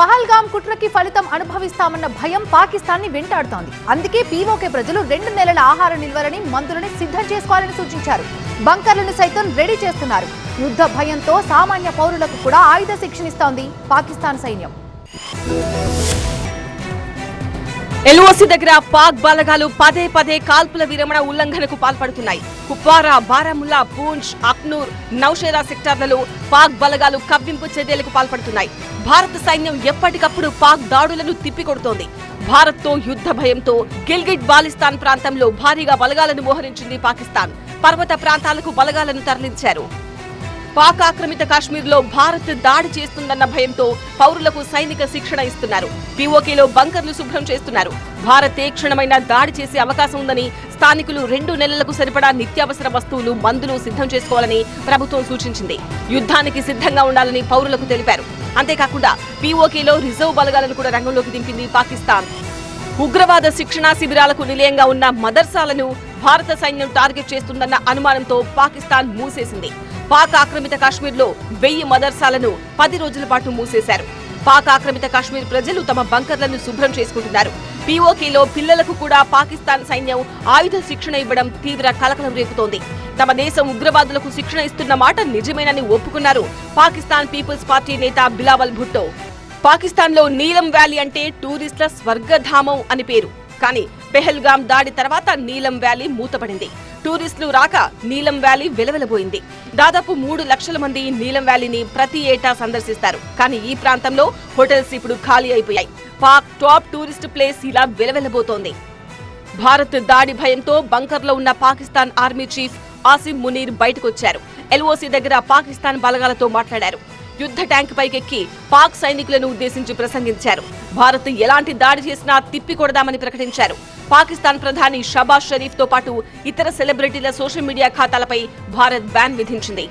పహల్గాం కుట్రకి ఫలితం అనుభవిస్తామన్న భయం పాకిస్తాన్ని వెంటాడుతోంది. అందుకే పీఓకే ప్రజలు రెండు నెలల ఆహార నిల్వలని మందులని సిద్ధం చేసుకోవాలని సూచించారు. బంకర్లను సైతం రెడీ చేస్తున్నారు. యుద్ధ భయంతో సామాన్య పౌరులకు కూడా ఆయుధ శిక్షణ ఇస్తోంది పాకిస్తాన్ సైన్యం. ఎల్ఓసి దగ్గర పాక్ బలగాలు పదే పదే కాల్పుల విరమణ ఉల్లంఘనకు పాల్పడుతున్నాయి. కుప్వారా బారాముల్లా పూంచ్ అక్నూర్ నౌషేరా సెక్టార్లలో పాక్ బలగాలు కవ్వింపు చర్యలకు పాల్పడుతున్నాయి. భారత సైన్యం ఎప్పటికప్పుడు పాక్ దాడులను తిప్పికొడుతోంది. భారత్తో యుద్ధ భయంతో గిల్గిట్ బాలిస్తాన్ ప్రాంతంలో భారీగా బలగాలను మోహరించింది పాకిస్తాన్. పర్వత ప్రాంతాలకు బలగాలను తరలించారు. పాక్ ఆక్రమిత కాశ్మీర్లో భారత్ దాడి చేస్తుందన్న భయంతో పౌరులకు సైనిక శిక్షణ ఇస్తున్నారు. పీఓకేలో బంకర్లు శుభ్రం చేస్తున్నారు. భారత్ ఏ క్షణమైనా దాడి చేసే అవకాశం ఉందని స్థానికులు రెండు నెలలకు సరిపడా నిత్యావసర వస్తువులు మందులు సిద్ధం చేసుకోవాలని ప్రభుత్వం సూచించింది. యుద్ధానికి సిద్ధంగా ఉండాలని పౌరులకు తెలిపారు. అంతేకాకుండా పీఓకేలో రిజర్వ్ బలగాలను కూడా రంగంలోకి దింపింది పాకిస్తాన్. ఉగ్రవాద శిక్షణా శిబిరాలకు నిలయంగా ఉన్న మదర్సాలను భారత సైన్యం టార్గెట్ చేస్తుందన్న అనుమానంతో పాకిస్తాన్ మూసేసింది. పాక్ ఆక్రమిత కాశ్మీర్లో వెయ్యి మదర్సాలను పది రోజుల పాటు మూసేశారు. పాక్ ఆక్రమిత కాశ్మీర్ ప్రజలు తమ బంకర్లను శుభ్రం చేసుకుంటున్నారు. పీఓకేలో పిల్లలకు కూడా పాకిస్తాన్ సైన్యం ఆయుధ శిక్షణ ఇవ్వడం తీవ్ర కలకలం రేపుతోంది. తమ దేశం ఉగ్రవాదులకు శిక్షణ ఇస్తున్న మాట నిజమేనని ఒప్పుకున్నారు పాకిస్తాన్ పీపుల్స్ పార్టీ నేత బిలావల్ భుట్టో. పాకిస్తాన్లో నీలం వ్యాలీ అంటే టూరిస్టుల స్వర్గధామం అని పేరు. కానీ పెహల్గాం దాడి తర్వాత నీలం వ్యాలీ మూతపడింది. టూరిస్టులు రాక నీలం వ్యాలీ వెలవెలబోయింది. దాదాపు మూడు లక్షల మంది నీలం వ్యాలీని ప్రతి ఏటా సందర్శిస్తారు. కానీ ఈ ప్రాంతంలో హోటల్స్ ఇప్పుడు ఖాళీ అయిపోయాయి. పాక్ టాప్ టూరిస్ట్ ప్లేస్ ఇలా వెలవెలబోతోంది. భారత్ దాడి భయంతో బంకర్లో ఉన్న పాకిస్తాన్ ఆర్మీ చీఫ్ ఆసిఫ్ మునీర్ బయటకొచ్చారు. ఎల్ఓసి దగ్గర పాకిస్తాన్ బలగాలతో మాట్లాడారు. యుద్ధ ట్యాంక్ పైకెక్కి పాక్ సైనికులను ఉద్దేశించి ప్రసంగించారు. భారత్ ఎలాంటి దాడి చేసినా తిప్పికొడదామని ప్రకటించారు. పాకిస్తాన్ ప్రధాని షబాజ్ షరీఫ్తో పాటు ఇతర సెలబ్రిటీల సోషల్ మీడియా ఖాతాలపై భారత్ బ్యాన్ విధించింది.